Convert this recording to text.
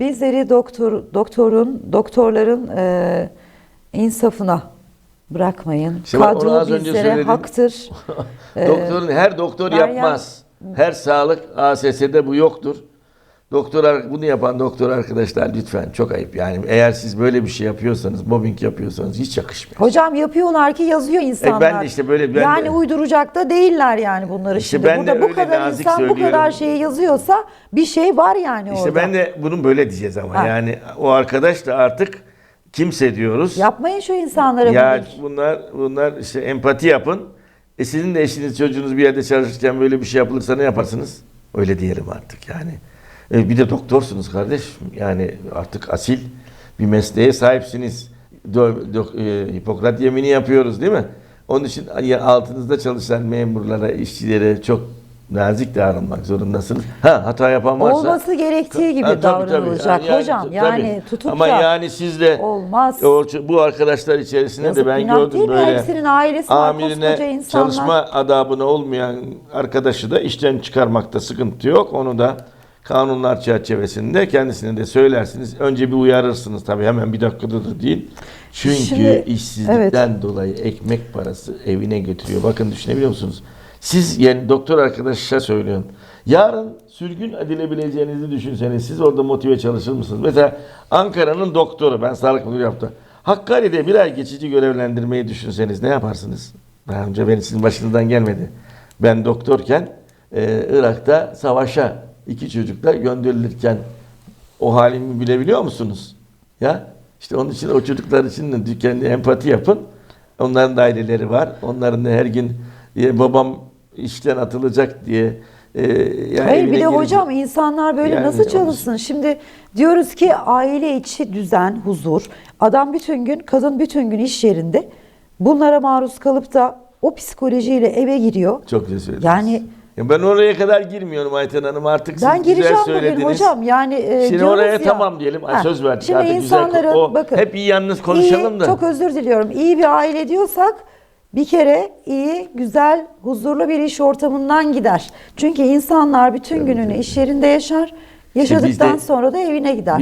Bizleri doktor doktorun doktorların e, insafına bırakmayın. Onu Kadro bizlere söyledim. haktır. Doktorun her doktor Meryem- yapmaz. Her sağlık ASS'de bu yoktur. Doktor bunu yapan doktor arkadaşlar lütfen çok ayıp. Yani eğer siz böyle bir şey yapıyorsanız, mobbing yapıyorsanız hiç yakışmıyor. Hocam yapıyorlar ki yazıyor insanlar. E ben de işte böyle- ben yani de- uyduracak da değiller yani bunları İşte şimdi. ben de Burada bu öyle kadar insan bu söylüyorum. kadar şeyi yazıyorsa bir şey var yani İşte orada. ben de bunun böyle diyeceğiz ama Ha. yani o arkadaş da artık kimse diyoruz. Yapmayın şu insanlara Ya bunu. bunlar bunlar işte empati yapın. E sizin de eşiniz çocuğunuz bir yerde çalışırken böyle bir şey yapılırsa ne yaparsınız? Öyle diyelim artık yani. E bir de doktorsunuz kardeş. Yani artık asil bir mesleğe sahipsiniz. Do- do- e, Hipokrat yemini yapıyoruz değil mi? Onun için altınızda çalışan memurlara, işçilere çok nazik davranmak zorundasınız. Ha hata yapan varsa Olması gerektiği gibi Ha, tabii, tabii. davranılacak Yani- hocam. tabii. Yani tutup Ama yani siz de olmaz. o, bu arkadaşlar içerisinde Yazık, de ben gördüm değil böyle Hepsinin ailesi amirine çalışma adabına olmayan arkadaşı da işten çıkarmakta sıkıntı yok. Onu da kanunlar çerçevesinde kendisine de söylersiniz. Önce bir uyarırsınız tabii hemen bir dakikada da değil. Çünkü Şimdi- işsizlikten dolayı ekmek parası evine götürüyor. Bakın düşünebiliyor musunuz? Siz yani doktor arkadaşa söylüyorum. Yarın sürgün edilebileceğinizi düşünseniz siz orada motive çalışır mısınız? Mesela Ankara'nın doktoru ben sağlık müdürü yaptım. Hakkari'de bir ay geçici görevlendirmeyi düşünseniz ne yaparsınız? Daha önce benim sizin başınızdan gelmedi. Ben doktorken e, Irak'ta savaşa iki çocukla gönderilirken o halimi bilebiliyor musunuz? Ya işte onun için o çocuklar için de kendi empati yapın. Onların da aileleri var. Onların da her gün e, babam işten atılacak diye e, ya Hayır bir de girip- hocam insanlar böyle Yani nasıl çalışsın? Şimdi diyoruz ki aile içi düzen, huzur. Adam bütün gün, kadın bütün gün iş yerinde. Bunlara maruz kalıp da o psikolojiyle eve giriyor. çok güzel söylediniz. Yani Ya ben oraya kadar girmiyorum Ayten Hanım artık siz ben güzel gireceğim bugün söylediniz. hocam. Yani e, Şimdi diyoruz oraya ya- tamam diyelim. Ay, Ha, söz verdik. Şimdi Artık güzel insanların ko- o, bakın. hep iyi yalnız konuşalım iyi, da. Çok özür diliyorum. İyi bir aile diyorsak bir kere iyi, güzel, huzurlu bir iş ortamından gider. Çünkü insanlar bütün gününü iş yerinde yaşar. Yaşadıktan sonra da evine gider.